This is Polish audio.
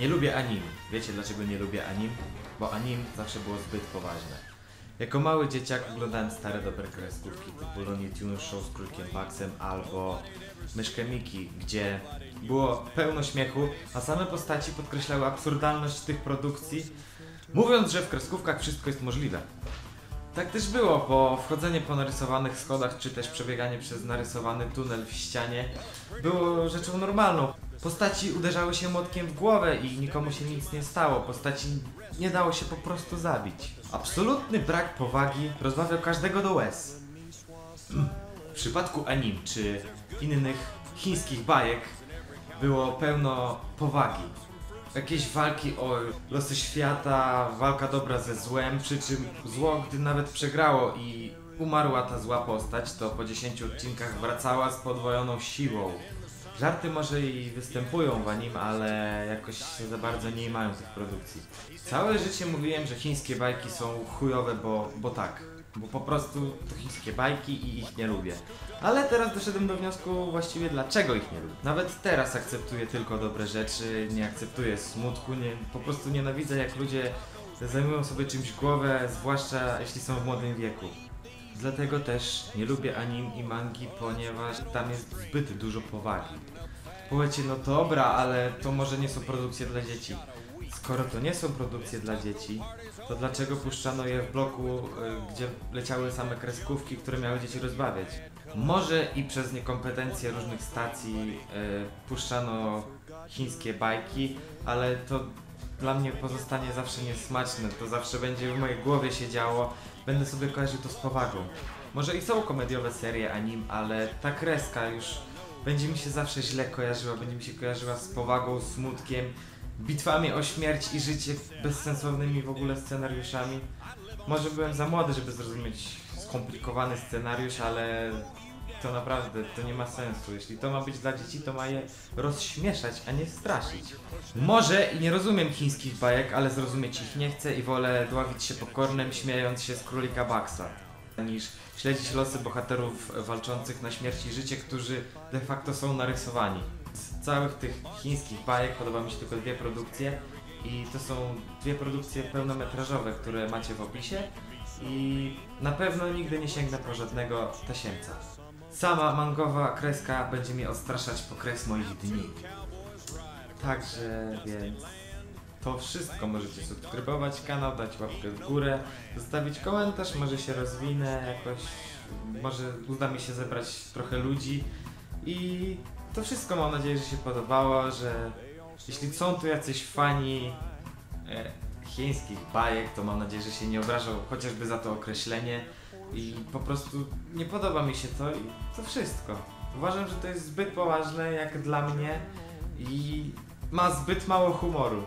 Nie lubię anim. Wiecie dlaczego nie lubię anim? Bo anim zawsze było zbyt poważne. Jako mały dzieciak oglądałem stare dobre kreskówki typu Looney Tunes Show z Królikiem Baxem albo Myszkę Miki, gdzie było pełno śmiechu, a same postaci podkreślały absurdalność tych produkcji, mówiąc, że w kreskówkach wszystko jest możliwe. Tak też było, bo wchodzenie po narysowanych schodach, czy też przebieganie przez narysowany tunel w ścianie było rzeczą normalną. Postaci uderzały się młotkiem w głowę i nikomu się nic nie stało. Postaci nie dało się po prostu zabić. Absolutny brak powagi rozbawiał każdego do łez. W przypadku anim czy innych chińskich bajek było pełno powagi. Jakieś walki o losy świata, walka dobra ze złem, przy czym zło, gdy nawet przegrało i umarła ta zła postać, to po 10 odcinkach wracała z podwojoną siłą. Żarty może i występują w anim, ale jakoś za bardzo nie mają tych produkcji. Całe życie mówiłem, że chińskie bajki są chujowe, bo, bo tak. Bo po prostu to chińskie bajki i ich nie lubię. Ale teraz doszedłem do wniosku właściwie dlaczego ich nie lubię. Nawet teraz akceptuję tylko dobre rzeczy, nie akceptuję smutku, nie, po prostu nienawidzę jak ludzie zajmują sobie czymś głowę, zwłaszcza jeśli są w młodym wieku. Dlatego też nie lubię anim i mangi, ponieważ tam jest zbyt dużo powagi. Powiecie, no dobra, ale to może nie są produkcje dla dzieci. Skoro to nie są produkcje dla dzieci, to dlaczego puszczano je w bloku, y, gdzie leciały same kreskówki, które miały dzieci rozbawiać? Może i przez niekompetencje różnych stacji y, puszczano chińskie bajki, ale to dla mnie pozostanie zawsze niesmaczne. To zawsze będzie w mojej głowie się działo. Będę sobie kojarzył to z powagą. Może i są komediowe serie anim, ale ta kreska już będzie mi się zawsze źle kojarzyła. Będzie mi się kojarzyła z powagą, smutkiem, bitwami o śmierć i życie, bezsensownymi w ogóle scenariuszami. Może byłem za młody, żeby zrozumieć skomplikowany scenariusz, ale to naprawdę, to nie ma sensu. Jeśli to ma być dla dzieci, to ma je rozśmieszać, a nie straszyć. Może i nie rozumiem chińskich bajek, ale zrozumieć ich nie chcę i wolę dławić się popcornem, śmiejąc się z królika Baxa, niż śledzić losy bohaterów walczących na śmierć i życie, którzy de facto są narysowani. Z całych tych chińskich bajek podoba mi się tylko dwie produkcje i to są dwie produkcje pełnometrażowe, które macie w opisie i na pewno nigdy nie sięgnę po żadnego tasiemca. Sama mangowa kreska będzie mnie odstraszać po kres moich dni. Także więc to wszystko. Możecie subskrybować kanał, dać łapkę w górę, zostawić komentarz, może się rozwinę jakoś, może uda mi się zebrać trochę ludzi i to wszystko mam nadzieję, że się podobało, że jeśli są tu jacyś fani e, chińskich bajek, to mam nadzieję, że się nie obrażą chociażby za to określenie i po prostu nie podoba mi się to i to wszystko. Uważam, że to jest zbyt poważne jak dla mnie i ma zbyt mało humoru.